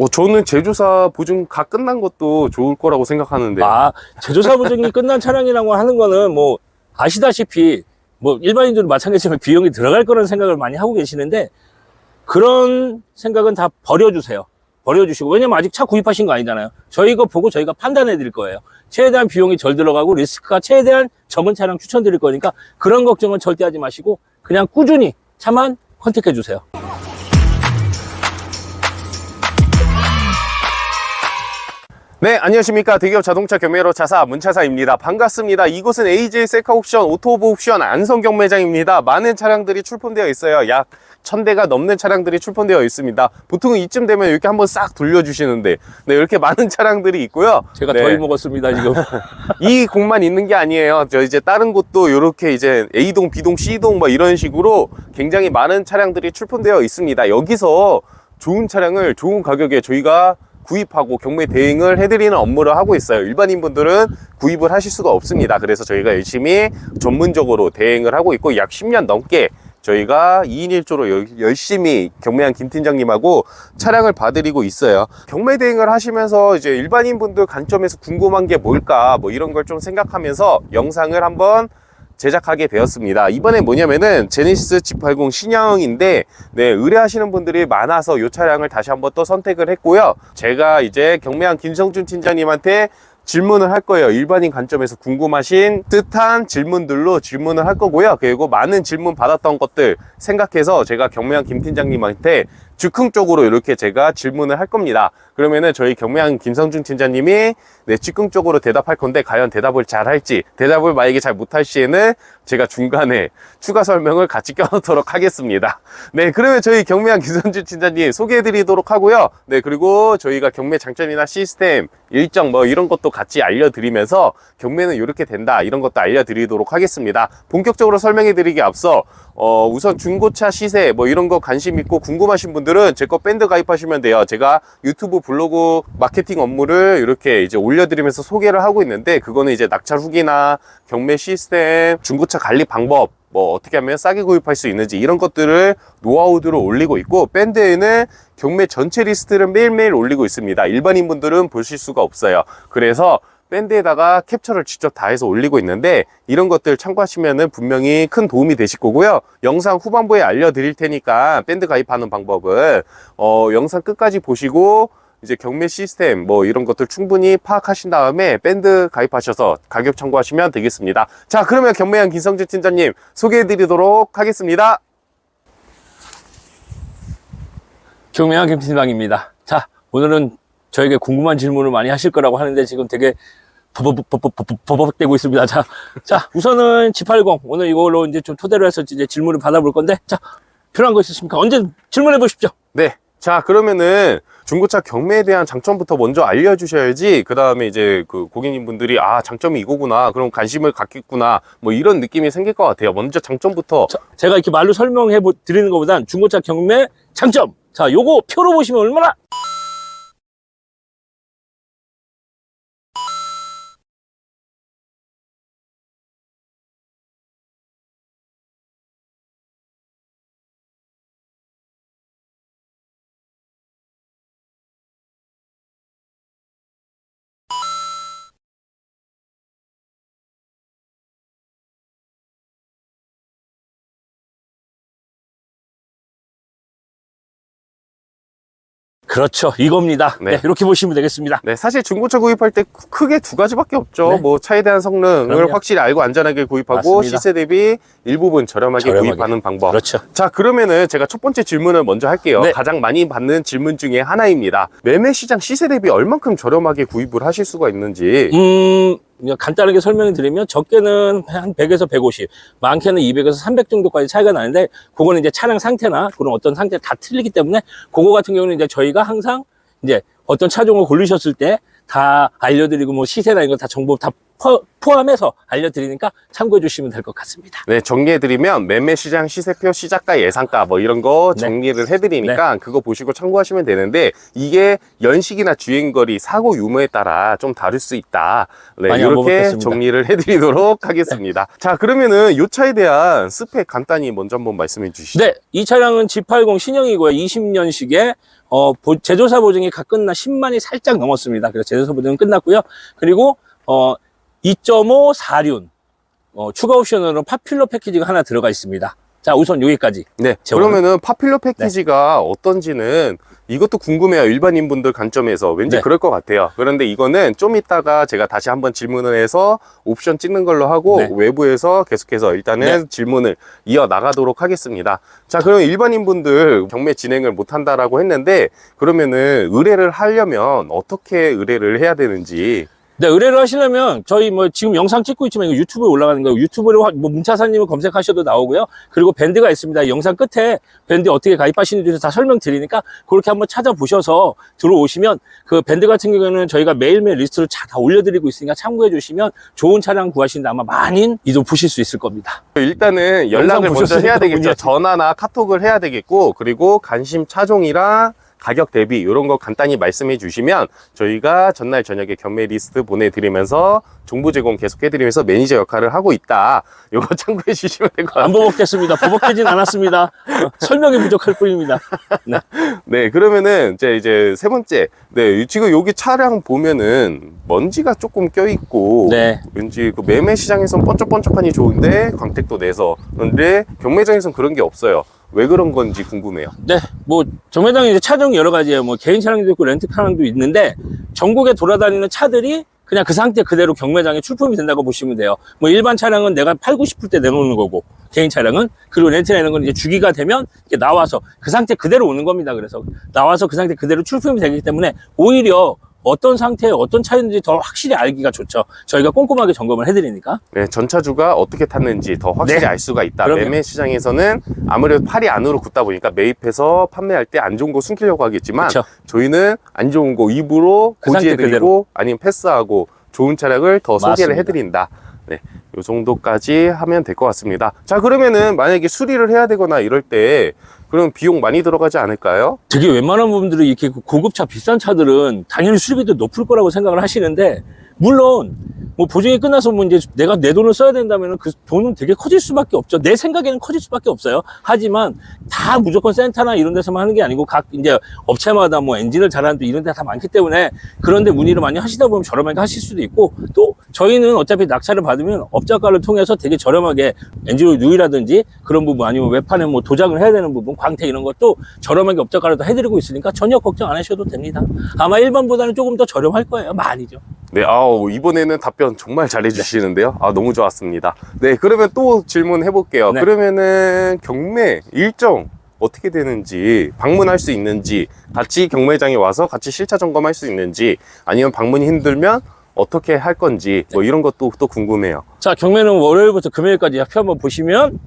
어, 저는 제조사 보증 가 끝난 것도 좋을 거라고 생각하는데. 아, 제조사 보증이 끝난 차량이라고 하는 거는 뭐 아시다시피 뭐 일반인들도 마찬가지지만 비용이 들어갈 거라는 생각을 많이 하고 계시는데 그런 생각은 다 버려주세요. 버려주시고 왜냐면 아직 차 구입하신 거 아니잖아요. 저희 거 보고 저희가 판단해 드릴 거예요. 최대한 비용이 덜 들어가고 리스크가 최대한 적은 차량 추천드릴 거니까 그런 걱정은 절대 하지 마시고 그냥 꾸준히 차만 컨택해 주세요. 네, 안녕하십니까. 대기업 자동차 경매로 차사 문차사입니다. 반갑습니다. 이곳은 AJ 셀카 옵션, 오토오브 옵션 안성 경매장입니다. 많은 차량들이 출품되어 있어요. 약 1000대가 넘는 차량들이 출품되어 있습니다. 보통은 이쯤 되면 이렇게 한번 싹 돌려주시는데, 네, 이렇게 많은 차량들이 있고요. 제가 네. 더위 먹었습니다 지금. 이 공만 있는 게 아니에요. 저 이제 다른 곳도 이렇게 이제 A동, B동, C동 뭐 이런 식으로 굉장히 많은 차량들이 출품되어 있습니다. 여기서 좋은 차량을 좋은 가격에 저희가 구입하고 경매 대행을 해드리는 업무를 하고 있어요. 일반인 분들은 구입을 하실 수가 없습니다. 그래서 저희가 열심히 전문적으로 대행을 하고 있고 약 10년 넘게 저희가 2인 1조로 열- 열심히 경매한 김 팀장님하고 차량을 봐드리고 있어요. 경매 대행을 하시면서 이제 일반인 분들 관점에서 궁금한 게 뭘까 뭐 이런 걸 좀 생각하면서 영상을 한번 제작하게 되었습니다. 이번에 뭐냐면은 제네시스 G80 신형인데 네, 의뢰하시는 분들이 많아서 이 차량을 다시 한번 또 선택을 했고요. 제가 이제 경매한 김성준 팀장님한테 질문을 할 거예요. 일반인 관점에서 궁금하신 듯한 질문들로 질문을 할 거고요. 그리고 많은 질문 받았던 것들 생각해서 제가 경매한 김 팀장님한테 즉흥 적으로 이렇게 제가 질문을 할 겁니다. 그러면은 저희 경매한 김성준 팀장님이 네, 즉흥 적으로 대답할 건데 과연 대답을 잘 할지 대답을 만약에 잘 못할 시에는 제가 중간에 추가 설명을 같이 껴놓도록 하겠습니다. 네, 그러면 저희 경매한 김성준 팀장님 소개해 드리도록 하고요. 네, 그리고 저희가 경매 장점이나 시스템, 일정 뭐 이런 것도 같이 알려드리면서 경매는 이렇게 된다 이런 것도 알려드리도록 하겠습니다. 본격적으로 설명해 드리기 앞서 어, 우선 중고차 시세 뭐 이런 거 관심 있고 궁금하신 분들 은 제 거 밴드 가입하시면 돼요. 제가 유튜브 블로그 마케팅 업무를 이렇게 이제 올려드리면서 소개를 하고 있는데 그거는 이제 낙찰 후기나 경매 시스템, 중고차 관리 방법 뭐 어떻게 하면 싸게 구입할 수 있는지 이런 것들을 노하우들을 올리고 있고 밴드에는 경매 전체 리스트를 매일매일 올리고 있습니다. 일반인 분들은 보실 수가 없어요. 그래서 밴드에다가 캡처를 직접 다 해서 올리고 있는데 이런 것들 참고하시면은 분명히 큰 도움이 되실 거고요. 영상 후반부에 알려드릴 테니까 밴드 가입하는 방법은 어, 영상 끝까지 보시고 이제 경매 시스템 뭐 이런 것들 충분히 파악하신 다음에 밴드 가입하셔서 가격 참고하시면 되겠습니다. 자 그러면 경매한 김성재 팀장님 소개해드리도록 하겠습니다. 경매한 김팀장입니다. 자, 오늘은 저에게 궁금한 질문을 많이 하실 거라고 하는데 지금 되게 버벅버벅버벅버벅대고 있습니다. 자, 자, 우선은 G80 오늘 이걸로 이제 좀 토대로 해서 이제 질문을 받아볼 건데, 자, 필요한 거 있으십니까? 언제 질문해 보십시오. 네. 자, 그러면은 중고차 경매에 대한 장점부터 먼저 알려주셔야지, 그 다음에 이제 그 고객님분들이, 아, 장점이 이거구나. 그럼 관심을 갖겠구나. 뭐 이런 느낌이 생길 것 같아요. 먼저 장점부터. 자, 제가 이렇게 말로 설명해 보- 드리는 것보단 중고차 경매 장점. 자, 요거 표로 보시면 얼마나 그렇죠. 이겁니다. 네, 네. 이렇게 보시면 되겠습니다. 네, 사실 중고차 구입할 때 크- 크게 두 가지밖에 없죠. 네. 뭐 차에 대한 성능을 그럼요. 확실히 알고 안전하게 구입하고 맞습니다. 시세 대비 일부분 저렴하게, 저렴하게. 구입하는 방법. 그렇죠. 자, 그러면은 제가 첫 번째 질문을 먼저 할게요. 네. 가장 많이 받는 질문 중에 하나입니다. 매매 시장 시세 대비 얼만큼 저렴하게 구입을 하실 수가 있는지. 음, 그냥 간단하게 설명을 드리면 적게는 한 100에서 150, 많게는 200에서 300 정도까지 차이가 나는데 그거는 이제 차량 상태나 그런 어떤 상태 다 틀리기 때문에 그거 같은 경우는 이제 저희가 항상 이제 어떤 차종을 고르셨을 때 다 알려드리고 뭐 시세나 이런 거 다 정보 다 포, 포함해서 알려드리니까 참고해 주시면 될 것 같습니다. 네, 정리해드리면 매매 시장 시세표, 시작가, 예상가 뭐 이런 거 네. 정리를 해드리니까 그거 보시고 참고하시면 되는데 이게 연식이나 주행거리, 사고 유무에 따라 좀 다를 수 있다. 네, 이렇게. 정리를 해드리도록 하겠습니다. 자, 그러면은 이 차에 대한 스펙 간단히 먼저 한번 말씀해 주시죠. 네, 이 차량은 G80 신형이고요. 20년식에 어, 보- 제조사 보증이 각 끝나 10만이 살짝 넘었습니다. 그래서 제조사 보증은 끝났고요. 그리고 어, 2.5 4륜 어, 추가 옵션으로 파퓰러 패키지가 하나 들어가 있습니다. 자, 우선 여기까지. 네. 재원은? 그러면은 파퓰러 패키지가 어떤지는 이것도 궁금해요. 일반인 분들 관점에서 왠지 네. 그럴 것 같아요. 그런데 이거는 좀 이따가 제가 다시 한번 질문을 해서 옵션 찍는 걸로 하고 네. 외부에서 계속해서 일단은 질문을 이어 나가도록 하겠습니다. 자, 그럼 일반인 분들 경매 진행을 못 한다라고 했는데 그러면은 의뢰를 하려면 어떻게 의뢰를 해야 되는지 네, 의뢰를 하시려면 저희 뭐 지금 영상 찍고 있지만 이거 유튜브에 올라가는 거예요. 유튜브로 화- 뭐 문차사님을 검색하셔도 나오고요. 그리고 밴드가 있습니다. 영상 끝에 밴드 어떻게 가입하시는지 다 설명드리니까 그렇게 한번 찾아보셔서 들어오시면 그 밴드 같은 경우에는 저희가 매일매일 리스트를 다, 다 올려드리고 있으니까 참고해 주시면 좋은 차량 구하시는데 아마 많이 이동 보실 수 있을 겁니다. 일단은 연락을 먼저 해야 되겠죠. 전화나 카톡을 해야 되겠고, 그리고 관심 차종이랑 가격 대비 이런 거 간단히 말씀해 주시면 저희가 전날 저녁에 경매 리스트 보내드리면서 정보 제공 계속 해드리면서 매니저 역할을 하고 있다. 요거 참고해 주시면 될것안 같아요. 버벅댔습니다. 버벅대진 않았습니다. 어, 설명이 부족할 뿐입니다. 네. 네, 그러면은 이제 이제 세 번째. 네, 지금 여기 차량 보면은 먼지가 조금 껴있고, 네. 왠지 그 매매 시장에선 번쩍번쩍하니 좋은데 광택도 내서 그런데 경매장에선 그런 게 없어요. 왜 그런 건지 궁금해요. 네, 뭐 정매장에 이제 차종이 여러 가지예요. 뭐 개인 차량도 있고 렌트 차량도 있는데 전국에 돌아다니는 차들이 그냥 그 상태 그대로 경매장에 출품이 된다고 보시면 돼요. 뭐 일반 차량은 내가 팔고 싶을 때 내놓는 거고 개인 차량은 그리고 렌트 내는 건 이제 주기가 되면 이렇게 나와서 그 상태 그대로 오는 겁니다. 그래서 나와서 그 상태 그대로 출품이 되기 때문에 오히려 어떤 상태에 어떤 차인지 더 확실히 알기가 좋죠. 저희가 꼼꼼하게 점검을 해드리니까. 네, 전차주가 어떻게 탔는지 더 확실히 네. 알 수가 있다. 그럼요. 매매 시장에서는 아무래도 팔이 안으로 굳다 보니까 매입해서 판매할 때 안 좋은 거 숨기려고 하겠지만 그렇죠. 저희는 안 좋은 거 입으로 그 고지해드리고 아니면 패스하고 좋은 차량을 더 소개를 맞습니다. 해드린다. 네, 요 정도까지 하면 될 것 같습니다. 자, 그러면은 만약에 수리를 해야 되거나 이럴 때 그럼 비용 많이 들어가지 않을까요? 되게 웬만한 부분들이 이렇게 고급차 비싼 차들은 당연히 수리비도 높을 거라고 생각을 하시는데 물론 뭐 보증이 끝나서 뭐 이제 내가 내 돈을 써야 된다면 그 돈은 되게 커질 수밖에 없죠. 내 생각에는 커질 수밖에 없어요. 하지만 다 무조건 센터나 이런 데서만 하는 게 아니고 각 이제 업체마다 뭐 엔진을 잘하는 또 이런 데 다 많기 때문에 그런데 문의를 많이 하시다 보면 저렴하게 하실 수도 있고 또 저희는 어차피 낙찰을 받으면 업자가를 통해서 되게 저렴하게 엔진 누이라든지 그런 부분 아니면 외판에 뭐 도장을 해야 되는 부분 광택 이런 것도 저렴하게 업자가로도 해드리고 있으니까 전혀 걱정 안 하셔도 됩니다. 아마 일반보다는 조금 더 저렴할 거예요. 많이죠. 네, 아우, 이번에는 답변 정말 잘해주시는데요. 아, 너무 좋았습니다. 네, 그러면 또 질문 해 볼게요. 네. 그러면은 경매 일정 어떻게 되는지, 방문할 수 있는지, 같이 경매장에 와서 같이 실차 점검할 수 있는지, 아니면 방문이 힘들면 어떻게 할 건지, 뭐 이런 것도 또 궁금해요. 자, 경매는 월요일부터 금요일까지 표 한번 보시면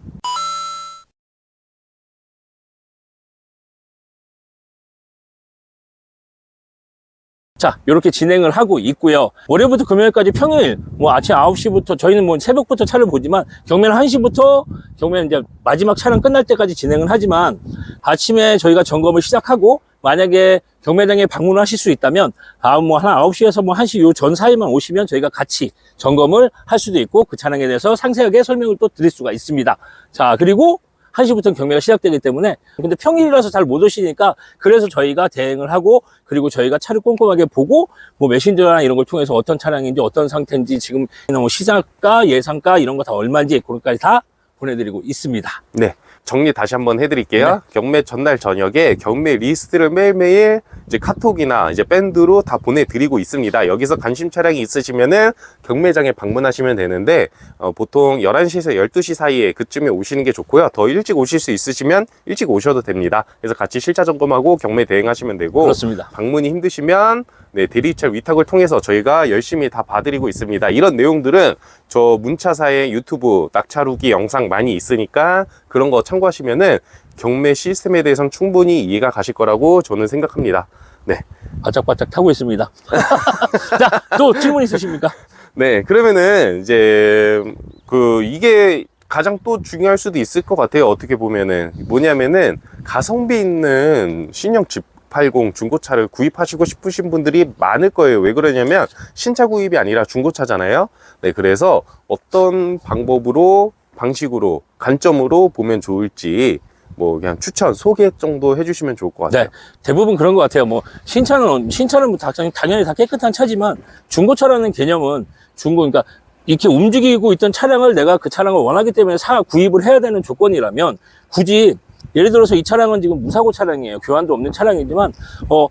자, 이렇게 진행을 하고 있고요. 월요일부터 금요일까지 평일, 뭐 아침 9시부터, 저희는 뭐 새벽부터 차를 보지만, 경매는 1시부터, 경매는 이제 마지막 차량 끝날 때까지 진행을 하지만, 아침에 저희가 점검을 시작하고, 만약에 경매장에 방문을 하실 수 있다면, 아, 뭐, 한 9시에서 뭐 1시 요 전 사이만 오시면 저희가 같이 점검을 할 수도 있고, 그 차량에 대해서 상세하게 설명을 또 드릴 수가 있습니다. 자, 그리고 1시부터 경매가 시작되기 때문에 근데 평일이라서 잘 못 오시니까 그래서 저희가 대행을 하고 그리고 저희가 차를 꼼꼼하게 보고 뭐 메신저나 이런 걸 통해서 어떤 차량인지 어떤 상태인지 지금 뭐 시장가 예상가 이런 거 다 얼마인지 그것까지 다 보내드리고 있습니다. 네. 정리 다시 한번 해드릴게요. 경매 전날 저녁에 경매 리스트를 매일매일 이제 카톡이나 이제 밴드로 다 보내드리고 있습니다. 여기서 관심 차량이 있으시면은 경매장에 방문하시면 되는데, 어, 보통 11시에서 12시 사이에 그쯤에 오시는 게 좋고요. 더 일찍 오실 수 있으시면 일찍 오셔도 됩니다. 그래서 같이 실차 점검하고 경매 대행하시면 되고, 그렇습니다. 방문이 힘드시면 네, 대리차 위탁을 통해서 저희가 열심히 다 봐드리고 있습니다. 이런 내용들은 저 문차사의 유튜브 낙차루기 영상 많이 있으니까 그런 거 참고하시면은 경매 시스템에 대해서는 충분히 이해가 가실 거라고 저는 생각합니다. 네. 바짝바짝 타고 있습니다. 자, 또 질문 있으십니까? 네, 그러면은 이제 그 이게 가장 또 중요할 수도 있을 것 같아요. 어떻게 보면은 뭐냐면은 가성비 있는 신형 집 80 중고차를 구입하시고 싶으신 분들이 많을 거예요. 왜 그러냐면 신차 구입이 아니라 중고차잖아요. 네, 그래서 어떤 방법으로 방식으로 관점으로 보면 좋을지 뭐 그냥 추천, 소개 정도 해주시면 좋을 것 같아요. 네, 대부분 그런 것 같아요. 뭐 신차는 신차는 뭐 다, 당연히 다 깨끗한 차지만 중고차라는 개념은 중고 그러니까 이렇게 움직이고 있던 차량을 내가 그 차량을 원하기 때문에 사 구입을 해야 되는 조건이라면 굳이 예를 들어서 이 차량은 지금 무사고 차량이에요. 교환도 없는 차량이지만 어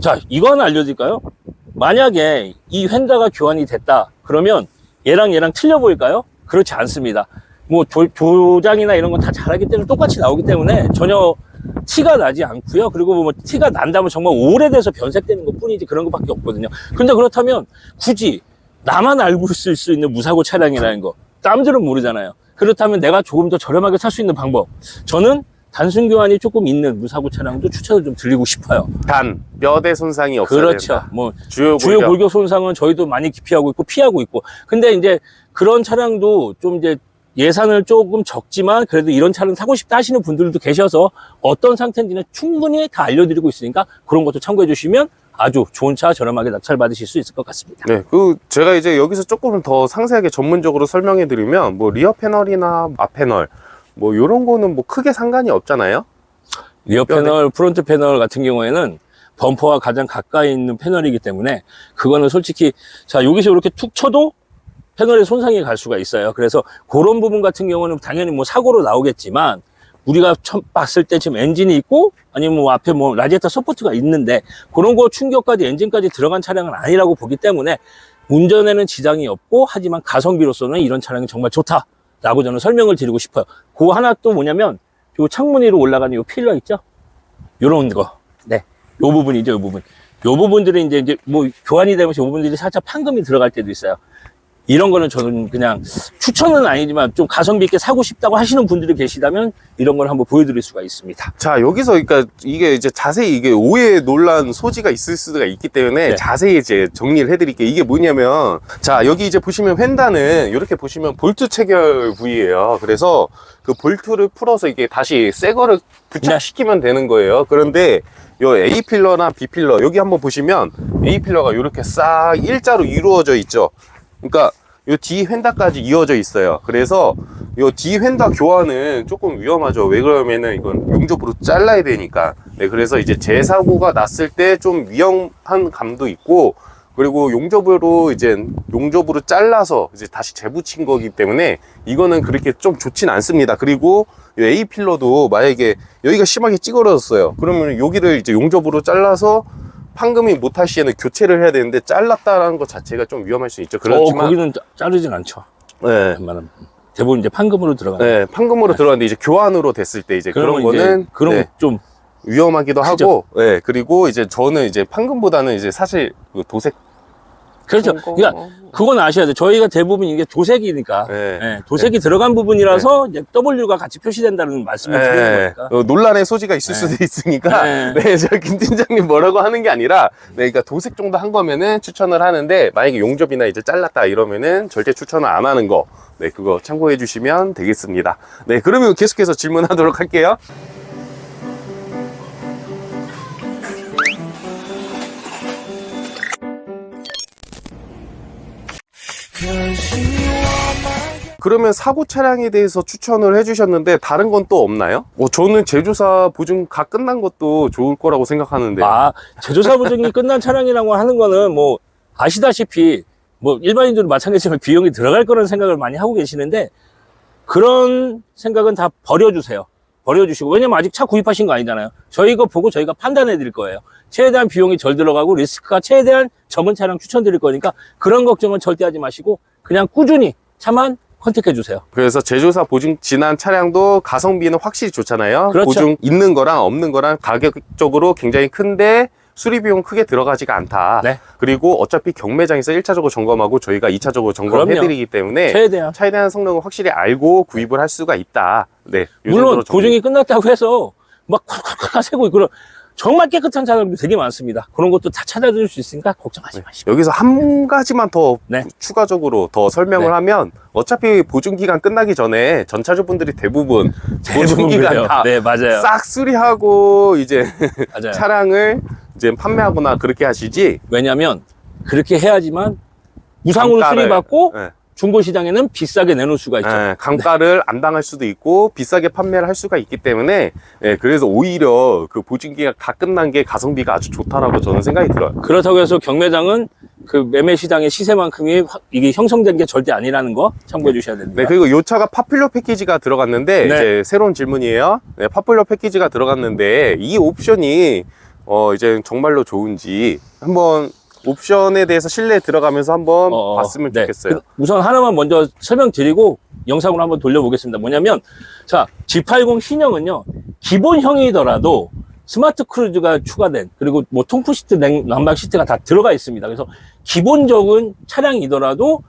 자, 하나 알려드릴까요? 만약에 이 휀다가 교환이 됐다. 그러면 얘랑 얘랑 틀려 보일까요? 그렇지 않습니다. 뭐 조, 조장이나 이런 건 다 잘하기 때문에 똑같이 나오기 때문에 전혀 티가 나지 않고요. 그리고 뭐 티가 난다면 정말 오래돼서 변색되는 것 뿐이지 그런 것밖에 없거든요. 근데 그렇다면 굳이 나만 알고 있을 수 있는 무사고 차량이라는 거 남들은 모르잖아요. 그렇다면 내가 조금 더 저렴하게 살 수 있는 방법. 저는 단순 교환이 조금 있는 무사고 차량도 추천을 좀 드리고 싶어요. 단 뼈대 손상이 없어야 그렇죠. 된다. 뭐 주요 주요 골격. 골격 손상은 저희도 많이 기피하고 있고 피하고 있고. 근데 이제 그런 차량도 좀 이제 예산을 조금 적지만 그래도 이런 차량 사고 싶다 하시는 분들도 계셔서 어떤 상태인지는 충분히 다 알려드리고 있으니까 그런 것도 참고해 주시면 아주 좋은 차 저렴하게 낙찰 받으실 수 있을 것 같습니다. 네, 그 제가 이제 여기서 조금 더 상세하게 전문적으로 설명해 드리면 뭐 리어 패널이나 앞 패널 뭐 요런 거는 뭐 크게 상관이 없잖아요. 리어 패널, 프론트 패널 같은 경우에는 범퍼와 가장 가까이 있는 패널이기 때문에 그거는 솔직히 자 여기서 이렇게 툭 쳐도 패널에 손상이 갈 수가 있어요. 그래서 그런 부분 같은 경우는 당연히 뭐 사고로 나오겠지만 우리가 처음 봤을 때 지금 엔진이 있고 아니면 뭐 앞에 뭐 라디에이터 서포트가 있는데 그런 거 충격까지 엔진까지 들어간 차량은 아니라고 보기 때문에 운전에는 지장이 없고 하지만 가성비로서는 이런 차량이 정말 좋다라고 저는 설명을 드리고 싶어요. 그 하나 또 뭐냐면 요 창문 위로 올라가는 요 필러 있죠? 요런 거. 네. 요 부분이죠, 요 부분. 요 부분들이 이제, 이제 뭐 교환이 되면서 요 부분들이 살짝 판금이 들어갈 때도 있어요. 이런 거는 저는 그냥 추천은 아니지만 좀 가성비 있게 사고 싶다고 하시는 분들이 계시다면 이런 걸 한번 보여드릴 수가 있습니다. 자 여기서 그러니까 이게 이제 자세히 이게 오해 논란 소지가 있을 수가 있기 때문에 네. 자세히 이제 정리를 해드릴게요. 이게 뭐냐면 자 여기 이제 보시면 휀다는 이렇게 보시면 볼트 체결 부위예요. 그래서 그 볼트를 풀어서 이게 다시 새 거를 부착시키면 되는 거예요. 그런데 요 A 필러나 B 필러 여기 한번 보시면 A 필러가 이렇게 싹 일자로 이루어져 있죠. 그러니까 요뒤 휀다까지 이어져 있어요. 그래서 요뒤 휀다 교환은 조금 위험하죠. 왜 그러면은 이건 용접으로 잘라야 되니까. 네, 그래서 이제 재사고가 났을 때 좀 위험한 감도 있고, 그리고 용접으로 이제 용접으로 잘라서 이제 다시 재붙인 거기 때문에 이거는 그렇게 좀 좋진 않습니다. 그리고 이 A 필러도 만약에 여기가 심하게 찌그러졌어요. 그러면 여기를 이제 용접으로 잘라서 판금이 못할 시에는 교체를 해야 되는데 잘랐다라는 것 자체가 좀 위험할 수 있죠. 어, 그렇지만 거기는 자- 자르진 않죠. 네. 웬만하면. 대부분 이제 판금으로 들어가요. 네, 판금으로 들어갔는데 이제 교환으로 됐을 때 이제 그런 그러면 이제 거는 그런 네, 거좀 위험하기도 크죠. 하고, 네, 그리고 이제 저는 이제 판금보다는 이제 사실 그 도색 그렇죠. 거- 그러니까 그건 아셔야 돼요. 저희가 대부분 이게 도색이니까 네. 예, 도색이 들어간 부분이라서 이제 W가 같이 표시된다는 말씀을 드리는 네, 거니까. 어, 논란의 소지가 있을 네. 수도 있으니까, 네. 네, 제가 김 팀장님 뭐라고 하는 게 아니라, 네, 그러니까 도색 정도 한 거면은 추천을 하는데, 만약에 용접이나 이제 잘랐다 이러면은 절대 추천을 안 하는 거, 네, 그거 참고해 주시면 되겠습니다. 네, 그러면 계속해서 질문하도록 할게요. 그러면 사고 차량에 대해서 추천을 해주셨는데 다른 건 또 없나요? 어, 저는 제조사 보증 가 끝난 것도 좋을 거라고 생각하는데. 아, 제조사 보증이 끝난 차량이라고 하는 거는 뭐 아시다시피 뭐 일반인들도 마찬가지지만 비용이 들어갈 거라는 생각을 많이 하고 계시는데 그런 생각은 다 버려주세요. 버려주시고 왜냐면 아직 차 구입하신 거 아니잖아요. 저희 거 보고 저희가 판단해 드릴 거예요. 최대한 비용이 덜 들어가고 리스크가 최대한 적은 차량 추천드릴 거니까 그런 걱정은 절대 하지 마시고 그냥 꾸준히 차만 컨택해 주세요. 그래서 제조사 보증 지난 차량도 가성비는 확실히 좋잖아요. 그렇죠. 보증 있는 거랑 없는 거랑 가격적으로 굉장히 큰데 수리 비용 크게 들어가지가 않다. 네. 그리고 어차피 경매장에서 1차적으로 점검하고 저희가 2차적으로 점검해. 드리기 때문에 최대한 차에 대한 성능을 확실히 알고 구입을 할 수가 있다. 네. 요 물론 보증이 끝났다고 해서 막 콸콸콸 있고 그런 정말 깨끗한 차량도 되게 많습니다. 그런 것도 다 찾아드릴 수 있으니까 걱정하지 마시고. 여기서 한 가지만 더 네. 추가적으로 더 설명을 네. 하면 어차피 보증 기간 끝나기 전에 전차주분들이 대부분 보증 기간 다 네, 맞아요. 싹 수리하고 이제 맞아요. 차량을 이제 판매하거나 그렇게 하시지 왜냐면 그렇게 해야지만 무상으로 단가를, 수리받고 네, 중고 시장에는 비싸게 내놓을 수가 있죠. 예, 강가를 안 당할 수도 있고 비싸게 판매를 할 수가 있기 때문에 예, 그래서 오히려 그 보증기가 다 끝난 게 가성비가 아주 좋다라고 저는 생각이 들어요. 그렇다고 해서 경매장은 그 매매 시장의 시세만큼이 확- 이게 형성된 게 절대 아니라는 거 참고해 주셔야 됩니다. 네, 그리고 이 차가 파퓰러 패키지가 들어갔는데 네. 이제 새로운 질문이에요. 네, 파퓰러 패키지가 들어갔는데 이 옵션이 어 이제 정말로 좋은지 한번 옵션에 대해서 실내 들어가면서 한번 어, 어, 봤으면 네. 좋겠어요. 그- 우선 하나만 먼저 설명드리고 영상으로 한번 돌려보겠습니다. 뭐냐면 자 G80 신형은요 기본형이더라도 스마트 크루즈가 추가된 그리고 뭐 통풍 시트, 냉- 난방 시트가 다 들어가 있습니다. 그래서 기본적인 차량이더라도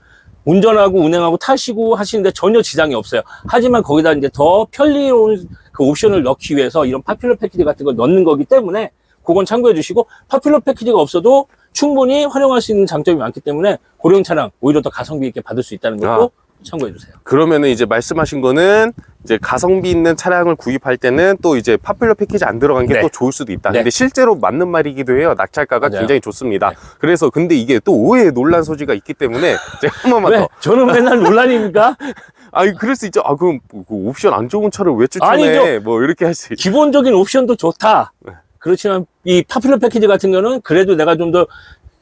운전하고 운행하고 타시고 하시는데 전혀 지장이 없어요. 하지만 거기다 이제 더 편리로운 그 옵션을 넣기 위해서 이런 파퓰러 패키지 같은 걸 넣는 거기 때문에 그건 참고해 주시고 파퓰러 패키지가 없어도 충분히 활용할 수 있는 장점이 많기 때문에 고령 차량 오히려 더 가성비 있게 받을 수 있다는 것도 아. 참고해 주세요. 그러면은 이제 말씀하신 거는 이제 가성비 있는 차량을 구입할 때는 또 이제 파퓰러 패키지 안 들어간 게 네. 또 좋을 수도 있다. 네. 근데 실제로 맞는 말이기도 해요. 낙찰가가 맞아요. 굉장히 좋습니다. 네. 그래서 근데 이게 또 오해의 논란 소지가 있기 때문에 제가 한 번만 왜? 더. 저는 맨날 논란입니까? 아니 그럴 수 있죠. 아 그럼 그 옵션 안 좋은 차를 왜 추천해? 아니죠. 뭐 이렇게 할 수 있죠. 기본적인 옵션도 좋다. 네. 그렇지만 이 파퓰러 패키지 같은 경우는 그래도 내가 좀 더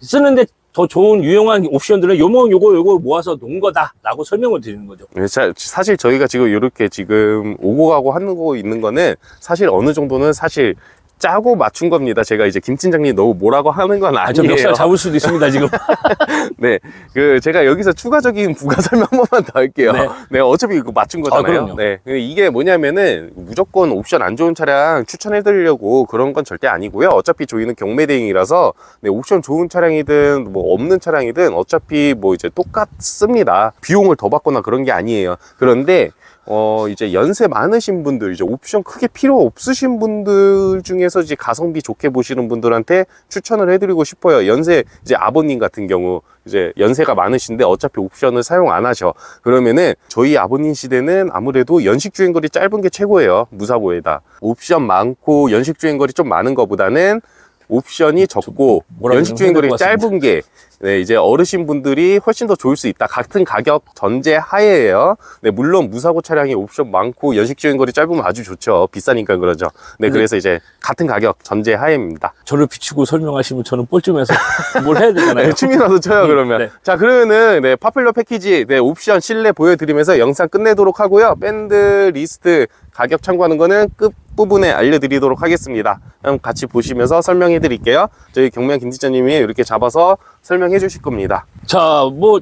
쓰는데 더 좋은 유용한 옵션들은 요거 요거 요거 모아서 놓은 거다라고 설명을 드리는 거죠. 네, 자, 사실 저희가 지금 이렇게 지금 오고 가고 하는 거 있는 거는 사실 어느 정도는 사실 짜고 맞춘 겁니다. 제가 이제 김 팀장님 너무 뭐라고 하는 건 아, 저 아니에요. 멱살 잡을 수도 있습니다, 지금. 네, 그 제가 여기서 추가적인 부가 설명 한 번만 더 할게요. 네. 네, 어차피 이거 맞춘 거잖아요. 그럼요. 네, 그 이게 뭐냐면은 무조건 옵션 안 좋은 차량 추천해 드리려고 그런 건 절대 아니고요. 어차피 저희는 경매 대행이라서 네, 옵션 좋은 차량이든 뭐 없는 차량이든 어차피 뭐 이제 똑같습니다. 비용을 더 받거나 그런 게 아니에요. 그런데 어, 이제 연세 많으신 분들, 이제 옵션 크게 필요 없으신 분들 중에서 이제 가성비 좋게 보시는 분들한테 추천을 해드리고 싶어요. 연세, 이제 아버님 같은 경우, 이제 연세가 많으신데 어차피 옵션을 사용 안 하셔. 그러면은 저희 아버님 시대는 아무래도 연식 주행거리 짧은 게 최고예요. 무사고에다. 옵션 많고 연식 주행거리 좀 많은 것보다는 옵션이 적고 연식 좀 주행거리. 짧은 게 네, 이제 어르신 분들이 훨씬 더 좋을 수 있다. 같은 가격 전제 하에예요. 네, 물론 무사고 차량이 옵션 많고 연식 주행 거리 짧으면 아주 좋죠. 비싸니까 그러죠. 네, 그래서 이제 같은 가격 전제 하에입니다. 저를 비추고 설명하시면 저는 뻘쭘해서 뭘 해야 되잖아요. 네, 춤이라도 춰요, 그러면. 네. 자, 그러면은, 네, 파퓰러 패키지, 네, 옵션 실내 보여드리면서 영상 끝내도록 하고요. 밴드 리스트 가격 참고하는 거는 끝부분에 알려드리도록 하겠습니다. 그럼 같이 보시면서 설명해 드릴게요. 저희 경매한 김지자님이 이렇게 잡아서 설명해 주실 겁니다. 자, 뭐,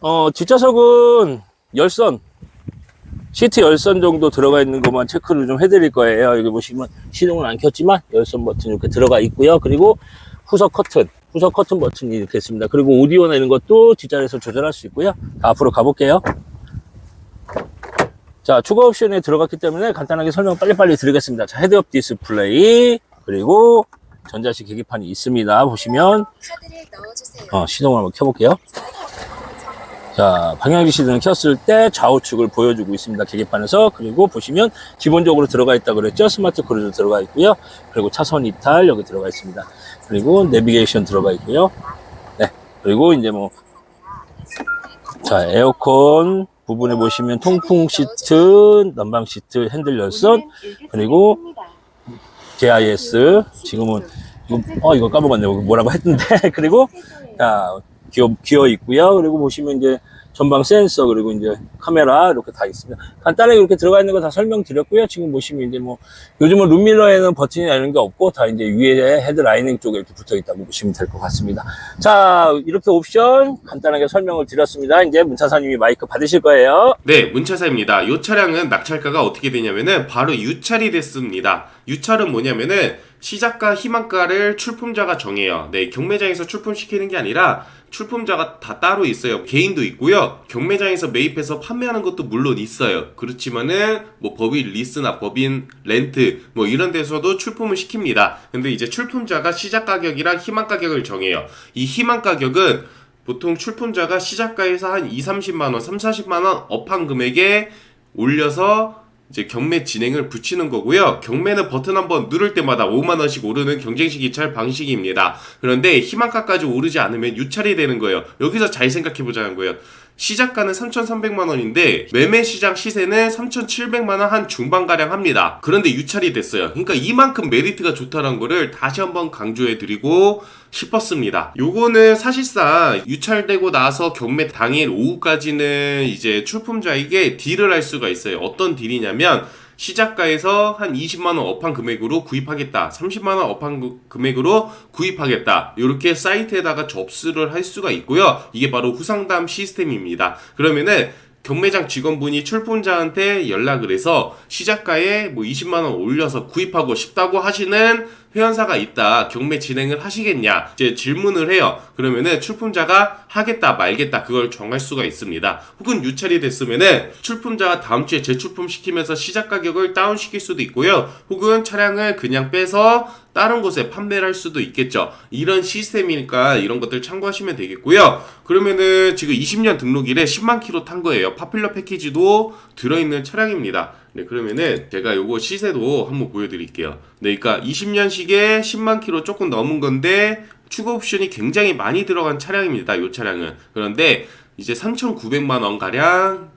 어, 뒷좌석은 열선, 시트 열선 정도 들어가 있는 것만 체크를 좀 해드릴 거예요. 여기 보시면 시동은 안 켰지만 열선 버튼 이렇게 들어가 있고요. 그리고 후석 커튼, 후석 커튼 버튼이 이렇게 있습니다. 그리고 오디오나 이런 것도 뒷자리에서 조절할 수 있고요. 자, 앞으로 가볼게요. 자, 추가 옵션에 들어갔기 때문에 간단하게 설명 빨리빨리 드리겠습니다. 자, 헤드업 디스플레이, 그리고 전자식 계기판이 있습니다. 보시면. 어, 시동을 한번 켜볼게요. 자, 방향지 시동을 켰을 때 좌우측을 보여주고 있습니다. 계기판에서. 그리고 보시면 기본적으로 들어가 있다 그랬죠? 스마트 크루즈 들어가 있고요. 그리고 차선 이탈 여기 들어가 있습니다. 그리고 내비게이션 들어가 있고요. 네. 그리고 이제 뭐, 자, 에어컨 부분에 보시면 통풍 시트, 난방 시트, 핸들 열선, 그리고 GIS. 지금은, 이거, 어, 이거 까먹었네. 요 뭐라고 했는데. 그리고, 자, 기어, 기어 있고요. 그리고 보시면 이제 전방 센서, 그리고 이제 카메라 이렇게 다 있습니다. 간단하게 이렇게 들어가 있는 거 다 설명드렸고요. 지금 보시면 이제 뭐, 요즘은 룸밀러에는 버튼이나 이런 게 없고, 다 이제 위에 헤드라이닝 쪽에 이렇게 붙어 있다고 보시면 될 것 같습니다. 자, 이렇게 옵션 간단하게 설명을 드렸습니다. 이제 문차사님이 마이크 받으실 거예요. 네, 문차사입니다. 이 차량은 낙찰가가 어떻게 되냐면은 바로 유찰이 됐습니다. 유찰은 뭐냐면은 시작가 희망가를 출품자가 정해요. 네, 경매장에서 출품시키는 게 아니라 출품자가 다 따로 있어요. 개인도 있고요. 경매장에서 매입해서 판매하는 것도 물론 있어요. 그렇지만은 뭐 법인 리스나 법인 렌트 뭐 이런 데서도 출품을 시킵니다. 근데 이제 출품자가 시작 가격이랑 희망 가격을 정해요. 이 희망 가격은 보통 출품자가 시작가에서 한 2, 30만 원, 3, 40만 원 업한 금액에 올려서 이제 경매 진행을 붙이는 거고요. 경매는 버튼 한번 누를 때마다 5만 원씩 오르는 경쟁식 입찰 방식입니다. 그런데 희망가까지 오르지 않으면 유찰이 되는 거예요. 여기서 잘 생각해 보자는 거예요. 시작가는 3,300만 원인데 매매 시장 시세는 3,700만 원 한 중반 가량 합니다. 그런데 유찰이 됐어요. 그러니까 이만큼 메리트가 좋다는 거를 다시 한번 강조해 드리고 싶었습니다. 요거는 사실상 유찰되고 나서 경매 당일 오후까지는 이제 출품자에게 딜을 할 수가 있어요. 어떤 딜이냐면 시작가에서 한 20만원 업한 금액으로 구입하겠다. 30만원 업한 그- 금액으로 구입하겠다. 이렇게 사이트에다가 접수를 할 수가 있고요. 이게 바로 후상담 시스템입니다. 그러면은 경매장 직원분이 출품자한테 연락을 해서 시작가에 뭐 20만 원 올려서 구입하고 싶다고 하시는 회원사가 있다. 경매 진행을 하시겠냐? 이제 질문을 해요. 그러면은 출품자가 하겠다 말겠다 그걸 정할 수가 있습니다. 혹은 유찰이 됐으면은 출품자가 다음 주에 재출품 시키면서 시작 가격을 다운시킬 수도 있고요. 혹은 차량을 그냥 빼서 다른 곳에 판매를 할 수도 있겠죠. 이런 시스템이니까 이런 것들 참고하시면 되겠고요. 그러면은 지금 20년 등록일에 10만 킬로 탄 거예요. 파필러 패키지도 들어있는 차량입니다. 네, 그러면은 제가 요거 시세도 한번 보여드릴게요. 네, 그러니까 20년식에 10만 킬로 조금 넘은 건데 추가 옵션이 굉장히 많이 들어간 차량입니다. 요 차량은. 그런데 이제 3,900만 원 가량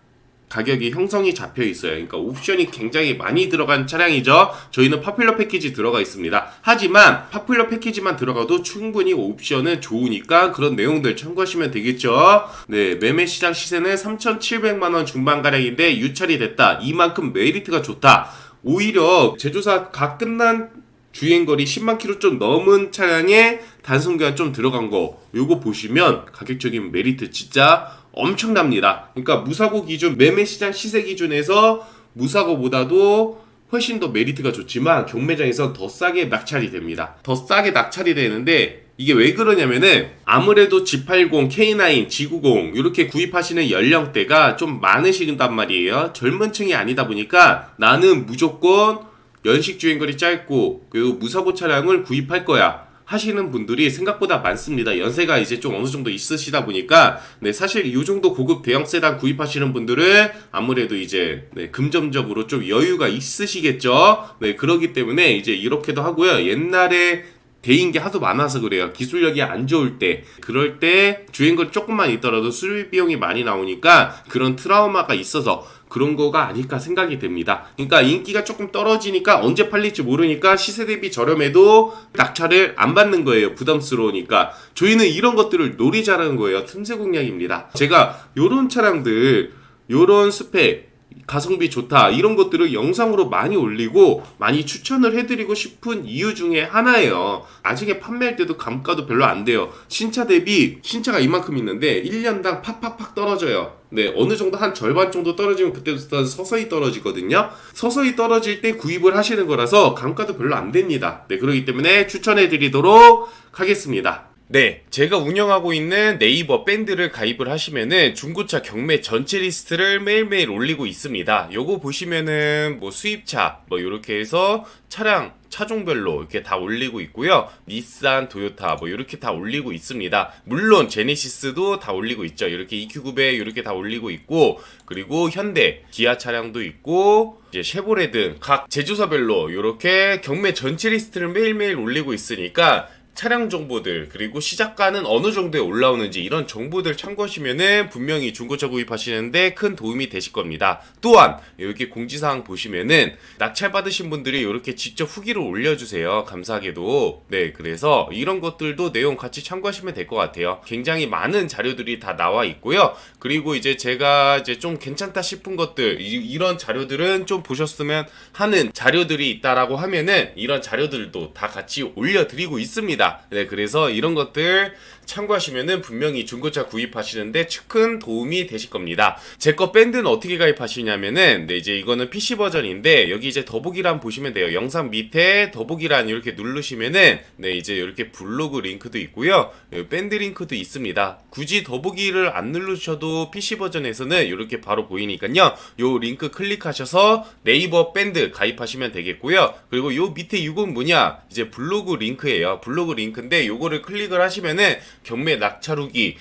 가격이 형성이 잡혀 있어요. 그러니까 옵션이 굉장히 많이 들어간 차량이죠. 저희는 파퓰러 패키지 들어가 있습니다. 하지만 파퓰러 패키지만 들어가도 충분히 옵션은 좋으니까 그런 내용들 참고하시면 되겠죠. 네, 매매 시장 시세는 3,700만 원 중반 가량인데 유찰이 됐다. 이만큼 메리트가 좋다. 오히려 제조사 각 끝난 주행거리 10만 킬로 좀 넘은 차량에 단순 교환 좀 들어간 거 요거 보시면 가격적인 메리트 진짜 엄청납니다. 그러니까 무사고 기준 매매 시장 시세 기준에서 무사고보다도 훨씬 더 메리트가 좋지만 경매장에서 더 싸게 낙찰이 됩니다. 더 싸게 낙찰이 되는데 이게 왜 그러냐면은 아무래도 G80, K9, G90 이렇게 구입하시는 연령대가 좀 많으시단 말이에요. 젊은 층이 아니다 보니까 나는 무조건 연식 주행거리 짧고 그리고 무사고 차량을 구입할 거야. 하시는 분들이 생각보다 많습니다. 연세가 이제 좀 어느 정도 있으시다 보니까 네, 사실 이 정도 고급 대형 세단 구입하시는 분들은 아무래도 이제 네, 금전적으로 좀 여유가 있으시겠죠. 네, 그러기 때문에 이제 이렇게도 하고요. 옛날에 대인 게 하도 많아서 그래요. 기술력이 안 좋을 때, 그럴 때 주행거리 조금만 있더라도 수리 비용이 많이 나오니까 그런 트라우마가 있어서 그런 거가 아닐까 생각이 됩니다. 그러니까 인기가 조금 떨어지니까 언제 팔릴지 모르니까 시세 대비 저렴해도 낙찰을 안 받는 거예요. 부담스러우니까. 저희는 이런 것들을 노리자라는 거예요. 틈새 공략입니다. 제가 요런 차량들, 요런 스펙, 가성비 좋다 이런 것들을 영상으로 많이 올리고 많이 추천을 해드리고 싶은 이유 중에 하나예요. 나중에 판매할 때도 감가도 별로 안 돼요. 신차 대비 신차가 이만큼 있는데 1년당 팍팍팍 떨어져요. 네, 어느 정도 한 절반 정도 떨어지면 그때부터 서서히 떨어지거든요. 서서히 떨어질 때 구입을 하시는 거라서 감가도 별로 안 됩니다. 네, 그렇기 때문에 추천해 드리도록 하겠습니다. 네, 제가 운영하고 있는 네이버 밴드를 가입을 하시면은 중고차 경매 전체 리스트를 매일매일 올리고 있습니다. 요거 보시면은 뭐 수입차 뭐 요렇게 해서 차량 차종별로 이렇게 다 올리고 있고요. 닛산, 도요타 뭐 이렇게 다 올리고 있습니다. 물론 제네시스도 다 올리고 있죠. 이렇게 EQ900 이렇게 다 올리고 있고 그리고 현대, 기아 차량도 있고 이제 쉐보레 등 각 제조사별로 이렇게 경매 전체 리스트를 매일매일 올리고 있으니까 차량 정보들 그리고 시작가는 어느 정도에 올라오는지 이런 정보들 참고하시면은 분명히 중고차 구입하시는데 큰 도움이 되실 겁니다. 또한 여기 공지사항 보시면은 낙찰 받으신 분들이 이렇게 직접 후기를 올려주세요. 감사하게도 네 그래서 이런 것들도 내용 같이 참고하시면 될 것 같아요. 굉장히 많은 자료들이 다 나와 있고요. 그리고 이제 제가 이제 좀 괜찮다 싶은 것들 이, 런 자료들은 좀 보셨으면 하는 자료들이 있다라고 하면은 이런 자료들도 다 같이 올려드리고 있습니다. 네, 그래서 이런 것들 참고하시면은 분명히 중고차 구입하시는데 큰 도움이 되실 겁니다. 제 거 밴드는 어떻게 가입하시냐면은 네, 이제 이거는 PC 버전인데 여기 이제 더보기란 보시면 돼요. 영상 밑에 더보기란 이렇게 누르시면은 네, 이제 이렇게 블로그 링크도 있고요. 밴드 링크도 있습니다. 굳이 더보기를 안 누르셔도 PC 버전에서는 이렇게 바로 보이니까요. 요 링크 클릭하셔서 네이버 밴드 가입하시면 되겠고요. 그리고 요 밑에 이건 뭐냐? 이제 블로그 링크예요. 블로그 링크인데 요거를 클릭을 하시면은 경매 낙찰 후기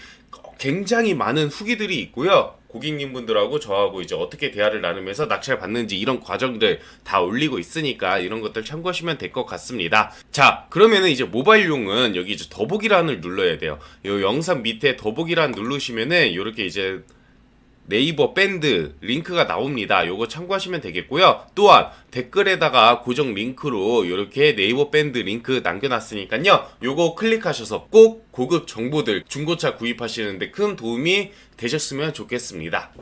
굉장히 많은 후기들이 있고요. 고객님분들하고 저하고 이제 어떻게 대화를 나누면서 낙찰 받는지 이런 과정들 다 올리고 있으니까 이런 것들 참고하시면 될 것 같습니다. 자, 그러면은 이제 모바일용은 여기 이제 더보기란을 눌러야 돼요. 요 영상 밑에 더보기란 누르시면은 이렇게 이제 네이버 밴드 링크가 나옵니다. 요거 참고하시면 되겠고요. 또한 댓글에다가 고정 링크로 이렇게 네이버 밴드 링크 남겨놨으니까요. 요거 클릭하셔서 꼭 고급 정보들 중고차 구입하시는데 큰 도움이 되셨으면 좋겠습니다.